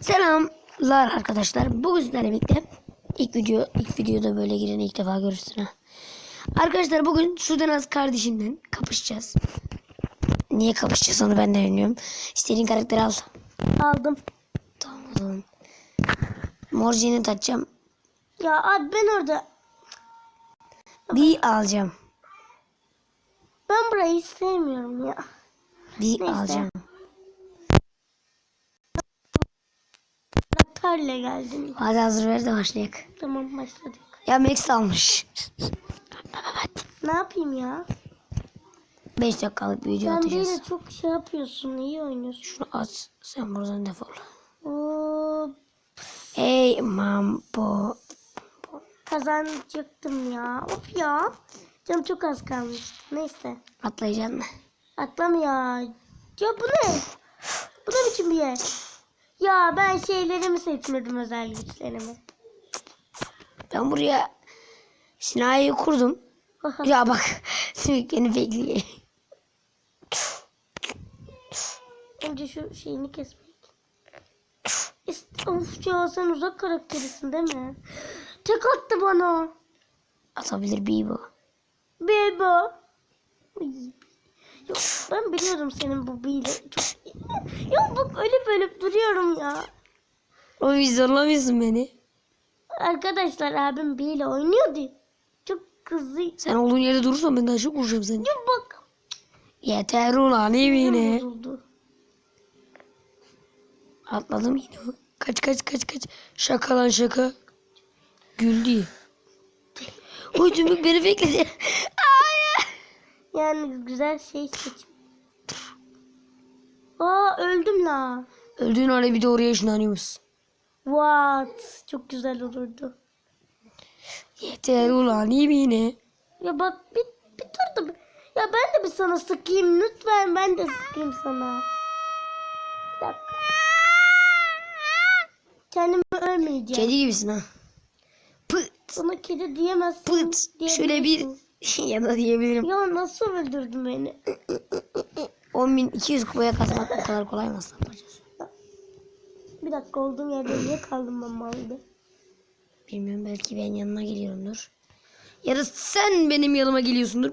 Selamlar arkadaşlar. Bugün sizlerle birlikte ilk video ilk videoda böyle gireni ilk defa görürsün ha. Arkadaşlar bugün Sudanaz kardeşimle kapışacağız. Niye kapışacağız onu ben de bilmiyorum. İstediğin karakteri al. Aldım. Tamam o zaman. Morci'ni takacağım. Ya abi ben orada Bir alacağım. ben burayı sevmiyorum ya. Bir Neyse. alacağım. Karakterle geldim. Hadi hazır ver de başlayalım. Tamam başladık. Ya Max almış. Ne yapayım ya? 5 dakikalık bir video Sen atacağız. böyle çok şey yapıyorsun. iyi oynuyorsun. Şunu at. Sen buradan defol. Oo, Hey mambo. kazanacaktım ya. Of ya. Canım çok az kalmış. Neyse. Atlayacaksın mı? Atlama ya. Ya bu ne? Bu ne biçim bir yer? Ya ben şeylerimi seçmedim özel güçlerimi. Ben buraya Sinay'ı kurdum. ya bak sümüklerini bekliyor. Önce şu şeyini kesmek. Of ya sen uzak karakterisin değil mi? Tek attı bana. Atabilir bir bu. Yok, ben biliyorum senin bu biyle çok... Ya bak öyle böyle duruyorum ya. O zorlamıyorsun beni. Arkadaşlar abim biyle oynuyordu. Çok kızdı. Sen olduğun yerde durursan ben daha çok vuracağım seni. Ya bak. Yeter ulan evine. Atladım yine. Kaç kaç kaç kaç. Şaka lan şaka. Güldü. Oy tümük beni bekledi. Yani güzel şey seç. Aa öldüm la. Öldüğün ara bir de oraya ışınlanıyoruz. What? Çok güzel olurdu. Yeter ulan evine. Ya bak bir, bir dur da. Ya ben de bir sana sıkayım lütfen. Ben de sıkayım sana. Bir dakika. Kendimi ölmeyeceğim. Kedi gibisin ha. Pıt Sana kedi diyemezsin. pıt. Şöyle bir. ya da diyebilirim. Ya nasıl öldürdün beni? 10.200 kupaya kasmak o kadar kolay mı aslında yapacağız? Bir dakika olduğum yerde niye kaldım ben malda? Bilmiyorum belki ben yanına geliyorumdur. Ya da sen benim yanıma geliyorsundur.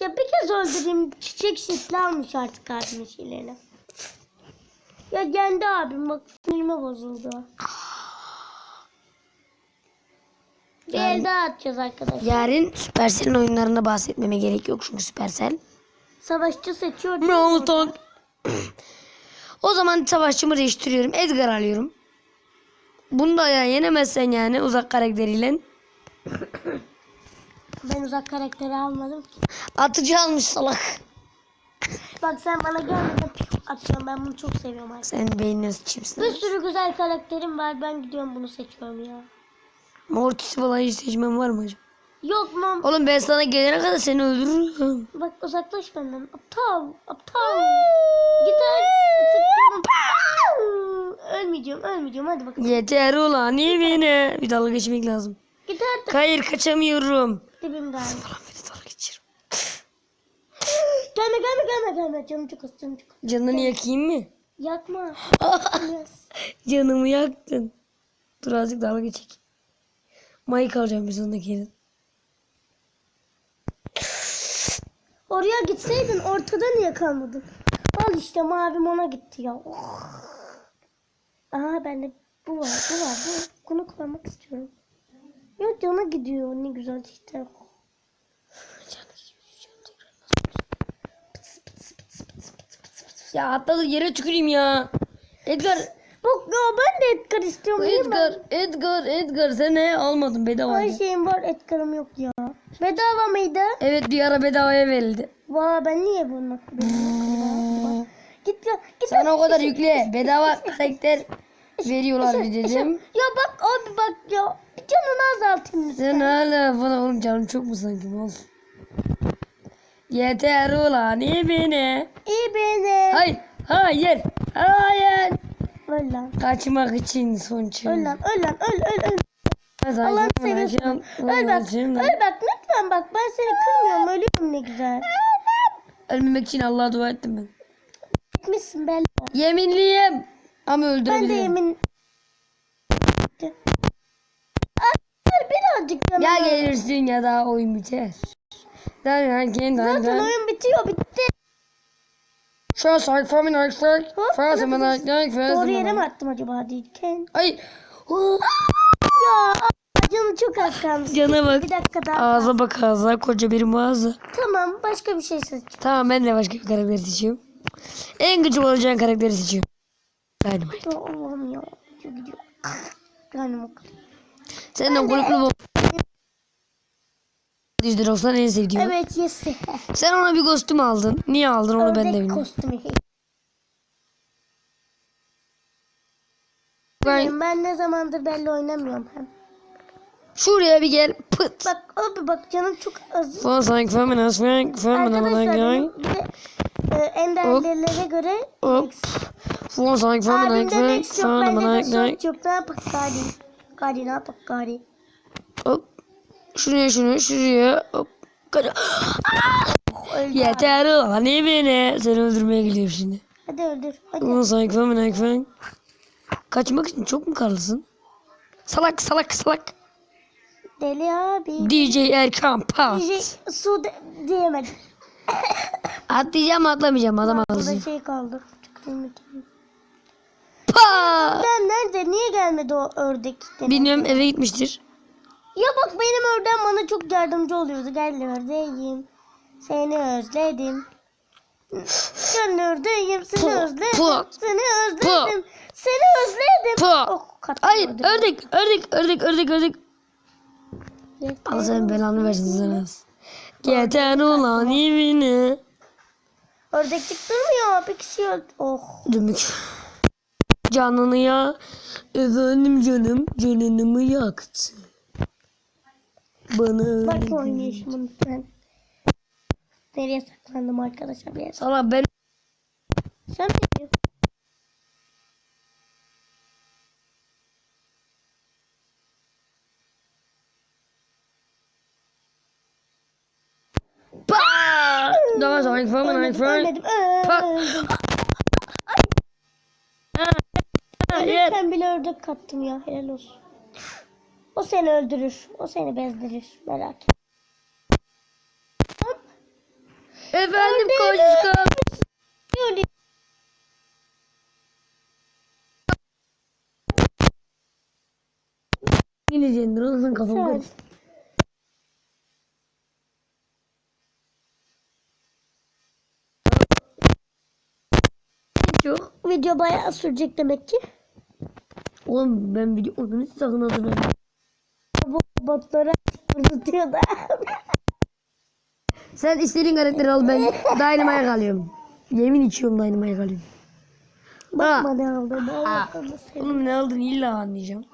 Ya bir kez öldüreyim. Çiçek şekli almış artık şeylerini. Ya kendi abim bak sinirime bozuldu. Bir Yani- el daha atacağız arkadaşlar. Yarın Supercell'in oyunlarında bahsetmeme gerek yok çünkü Supercell. Savaşçı seçiyor. Talk. o zaman savaşçımı değiştiriyorum. Edgar alıyorum. Bunu da ya yenemezsen yani uzak karakteriyle. Ben uzak karakteri almadım ki. Atıcı almış salak. Bak sen bana gelmeden atacağım. Ben bunu çok seviyorum artık. Sen beynine sıçayım Bir sürü güzel karakterim var. Ben gidiyorum bunu seçiyorum ya. Mortis falan hiç seçmem var mı acaba? Yok mu? Oğlum ben sana gelene kadar seni öldürürüm. Bak uzaklaş benden. Aptal. Aptal. Gider. Ölmeyeceğim. Ölmeyeceğim. Hadi bakalım. Yeter ulan evine. Bir dalga geçmek lazım. Git artık. Hayır kaçamıyorum. Dibimden. Ulan de dalga geçiyorum. Gelme gelme gelme gelme. Canım çok az canım çok az. Canını yakayım mı? Yakma. Canımı yaktın. Dur azıcık dalga geçek. Mike bir sonraki yerin. Oraya gitseydin ortada niye kalmadın? Al işte mavim ona gitti ya. Oh. Aha bende bu var bu var bu. Bunu kullanmak istiyorum. Ya cana gidiyor ne güzel işte. Ya atladı yere tüküreyim ya. Edgar. Ya ben de Edgar istiyorum. Edgar. Edgar. Edgar. Sen ne almadın ben? Her şeyim var Edgar'ım yok ya. Bedava mıydı? Evet bir ara bedavaya verildi. Vay ben niye bunu Git ya git ya. o kadar yükle. Bedava karakter veriyorlar dedim. Ya bak abi bak ya. Canını azaltayım lütfen. Sen hala bana oğlum canım çok mu sanki mal? Yeter ulan iyi beni. İyi beni. Hayır. Hayır. Hayır. Öl lan. Kaçmak için son çığ. Öl lan. Öl lan. Öl öl öl. Allah'ım seviyorsun. Öl bak. Öl bak lütfen bak. Ben seni kırmıyorum. Ölüyorum ne güzel. Ölmemek için Allah'a dua ettim ben. Gitmişsin belli. Yeminliyim. Ama Ben de öldürebilirim. yemin... Ay, birazcık canım. Ya gelirsin ya da oyun biter. Zaten oyun bitiyor bitti. From an I'm like like first Doğru yere mi attım acaba değilken? Ay. Ya canım çok az kalmış. Cana bak. Bir dakika daha. Ağza bak ağza koca bir mağaza. Tamam başka bir şey seç. Tamam ben de başka bir karakter seçiyorum. En gıcık olacağın karakteri seçiyorum. Dynamite. Allah'ım ya. Gidiyor gidiyor. Karnım o kadar. Senden kulüplü bu. 100 lira olsan en sevdiğim. Evet yes. Sen ona bir kostüm aldın. Niye aldın onu ben de Ördek bilmiyorum. kostümü. Ben Ben ne zamandır belli oynamıyorum hem. şuraya bir gel. Pıt. Bak abi bak canım çok az. Fon sanki feminist frank e, enderlilere göre Hop. Frank like short yok ne yapak gari. Gari ne yapak gari. Hop. Şuraya şunu şuraya. Hop. Yeter ulan ne beni. Seni öldürmeye geliyorum şimdi. Hadi öldür. Hadi. Fon sanki frank. Kaçmak için çok mu karlısın? Salak salak salak. Deli abi. DJ Erkan Pat. DJ su de- diyemedim. Atlayacağım atlamayacağım adam Burada ağzı. şey kaldı. Pa! Ben nerede? Niye gelmedi o ördek? denen? Bilmiyorum eve gitmiştir. Ya bak benim ördeğim bana çok yardımcı oluyordu. Gel ördeğim. Seni özledim. Gel ördeğim seni Pu, özledim. pu, Seni özledim. Seni özledim. pu. Oh, Hayır ördek. ördek ördek ördek ördek. Allah senin belanı versin sana. Yeter ulan evine. Ördeklik durmuyor. Bir kişi öldü. Oh. Dümük. Canını ya. Efendim canım canını yaktı. Bana Bak dedi. oynayışımın ben. Nereye saklandım arkadaşlar bir. Salak ben Sen ne diyorsun? pa. Daha sonra ilk falan ilk Ölmedim, falan. ölmedim, Bak. öldüm. Hayır. Ben bile ördek kattım ya. Helal olsun. O seni öldürür. O seni bezdirir. Merak. Hop. Efendim. Öyle. Yine cendir oğlum kafam Sen. karıştı. Çok. Video bayağı sürecek demek ki. Oğlum ben video onu sakın hatırlamıyorum. Botlara tutuyor da. Sen istediğin karakteri al ben Dynamite'a kalıyorum. Yemin içiyorum Dynamite'a kalıyorum. Bakma ne seni. Oğlum ne aldın illa anlayacağım.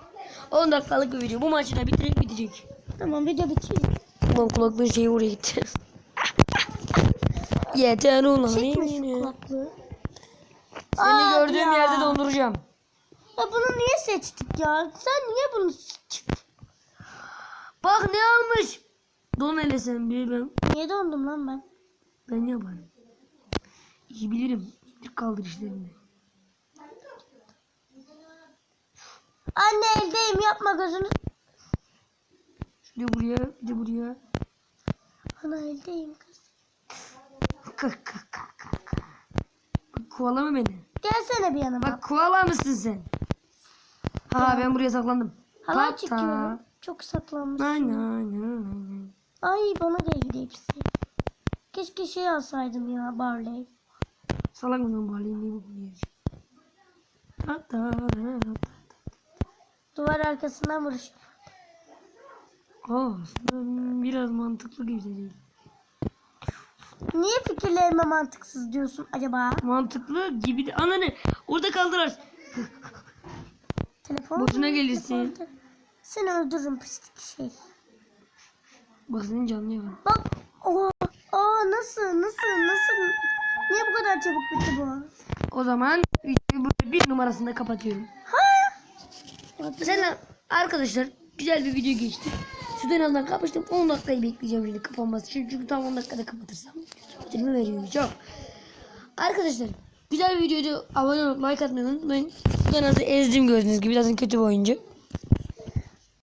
10 dakikalık bir video. Bu maçı da bitirip bitecek. Tamam video bitiyor. Ulan kulaklığın şeyi oraya gitti. Yeter ulan yemin. kulaklığı. Seni Aa, gördüğüm ya. yerde donduracağım. Ya bunu niye seçtik ya? Sen niye bunu? Bak ne almış. Don hele sen bir ben. Niye dondum lan ben? Ben yaparım. İyi bilirim. İndir kaldır işlerini. Anne eldeyim yapma gözünü. De buraya, bir de buraya. Ana eldeyim kız. Kık kık kık. Bak kovalama beni. Gelsene bir yanıma. Bak koala mısın sen? Ha ben buraya saklandım. Halay Pata. Çok saklanmışsın. Nay nay nay nay. Ay bana geldi hepsi. Keşke şey alsaydım ya Barley. Salak mı bu halini niye bu? Hatta Duvar arkasından vuruş. aslında biraz mantıklı gibi de değil. Niye fikirlerime mantıksız diyorsun acaba? Mantıklı gibi de ananı orada kaldılar. Telefon Boşuna gelirsin. Telefon. Seni öldürürüm pislik şey. Bak senin canlı yalan. Bak. Oha. Aa nasıl nasıl nasıl? Niye bu kadar çabuk bitti bu? O zaman videoyu burada bir numarasında kapatıyorum. Seninle arkadaşlar güzel bir video geçti. Sudan azdan kapıştım. 10 dakikayı bekleyeceğim şimdi kapanması için. Çünkü tam 10 dakikada kapatırsam bitirme veriyor. Çok. Arkadaşlar Güzel bir videoydu. Abone olup like atmayı unutmayın. Sudanaz'ı ezdim gördüğünüz gibi. Zaten kötü bir oyuncu.